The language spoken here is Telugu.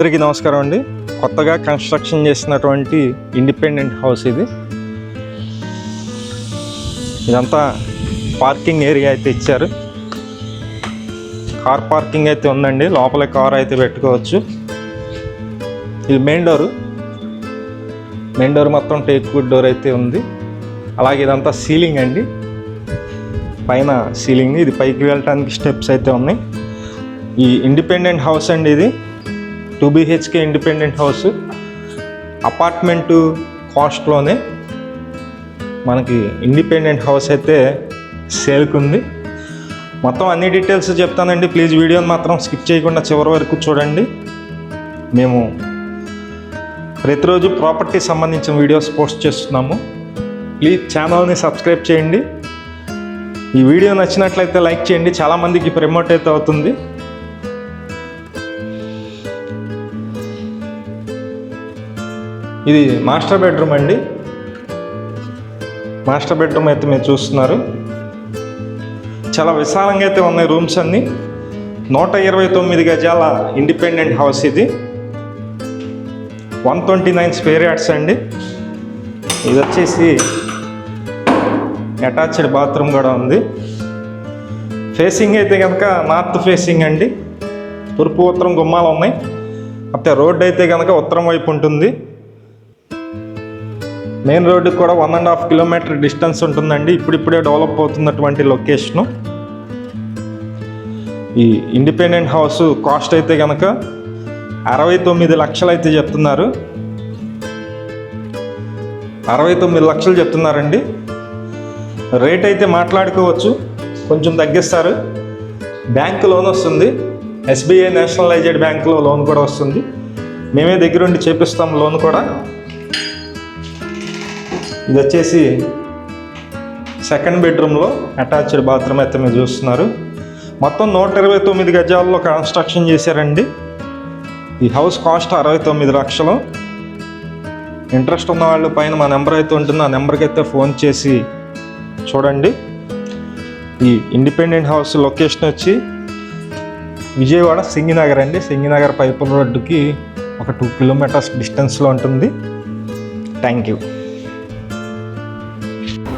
అందరికీ నమస్కారం అండి. కొత్తగా కన్స్ట్రక్షన్ చేసినటువంటి ఇండిపెండెంట్ హౌస్ ఇది. ఇదంతా పార్కింగ్ ఏరియా అయితే ఇచ్చారు. కార్ పార్కింగ్ అయితే ఉందండి. లోపల కార్ అయితే పెట్టుకోవచ్చు. ఇది మెయిన్ డోర్. మెయిన్ డోర్ మొత్తం టేక్ వుడ్ డోర్ అయితే ఉంది. అలాగే ఇదంతా సీలింగ్ అండి. పైన సీలింగ్. ఇది పైకి వెళ్ళటానికి స్టెప్స్ అయితే ఉన్నాయి. ఈ ఇండిపెండెంట్ హౌస్ అండి ఇది. Two BHK independent house apartment కాస్ట్లోనే మనకి ఇండిపెండెంట్ హౌస్ అయితే సేల్కుంది. మొత్తం అన్ని డీటెయిల్స్ చెప్తానండి. ప్లీజ్ వీడియోని మాత్రం స్కిప్ చేయకుండా చివరి వరకు చూడండి. మేము ప్రతిరోజు ప్రాపర్టీ సంబంధించిన వీడియోస్ పోస్ట్ చేస్తున్నాము. ప్లీజ్ ఛానల్ని సబ్స్క్రైబ్ చేయండి. ఈ వీడియో నచ్చినట్లయితే లైక్ చేయండి. చాలామందికి ప్రమోట్ అయితే అవుతుంది. ఇది మాస్టర్ బెడ్రూమ్ అండి. మాస్టర్ బెడ్రూమ్ అయితే మీరు చూస్తున్నారు. చాలా విశాలంగా అయితే ఉన్నాయి రూమ్స్ అన్నీ. నూట ఇరవై తొమ్మిది గజాల ఇండిపెండెంట్ హౌస్ ఇది. One twenty nine square yards అండి. ఇది వచ్చేసి అటాచ్డ్ బాత్రూమ్ కూడా ఉంది. ఫేసింగ్ అయితే కనుక నార్త్ ఫేసింగ్ అండి. తూర్పు ఉత్తరం గుమ్మాలు ఉన్నాయి. అయితే రోడ్ అయితే కనుక ఉత్తరం వైపు ఉంటుంది. మెయిన్ రోడ్డుకి కూడా one and half kilometre distance ఉంటుందండి. ఇప్పుడిప్పుడే డెవలప్ అవుతున్నటువంటి లొకేషను. ఈ ఇండిపెండెంట్ హౌస్ కాస్ట్ అయితే కనుక అరవై తొమ్మిది లక్షలు అయితే చెప్తున్నారు. అరవై తొమ్మిది లక్షలు చెప్తున్నారండి. రేట్ అయితే మాట్లాడుకోవచ్చు. కొంచెం తగ్గిస్తారు. బ్యాంక్ లోన్ వస్తుంది. ఎస్బీఐ నేషనలైజ్డ్ బ్యాంకులో లోన్ కూడా వస్తుంది. మేమే దగ్గరుండి చేపిస్తాం లోన్ కూడా. ఇది వచ్చేసి సెకండ్ బెడ్రూమ్లో అటాచ్డ్ బాత్రూమ్ అయితే మీరు చూస్తున్నారు. మొత్తం నూట ఇరవై తొమ్మిది గజాల్లో కన్స్ట్రక్షన్ చేశారండి. ఈ హౌస్ కాస్ట్ అరవై తొమ్మిది లక్షలు. ఇంట్రెస్ట్ ఉన్న వాళ్ళు పైన మా నెంబర్ అయితే ఉంటుంది. ఆ నెంబర్కి అయితే ఫోన్ చేసి చూడండి. ఈ ఇండిపెండెంట్ హౌస్ లొకేషన్ వచ్చి విజయవాడ సింగినగర్ అండి. సింగినగర్ పైపుల రోడ్డుకి ఒక టూ కిలోమీటర్స్ డిస్టెన్స్లో ఉంటుంది. Thank you.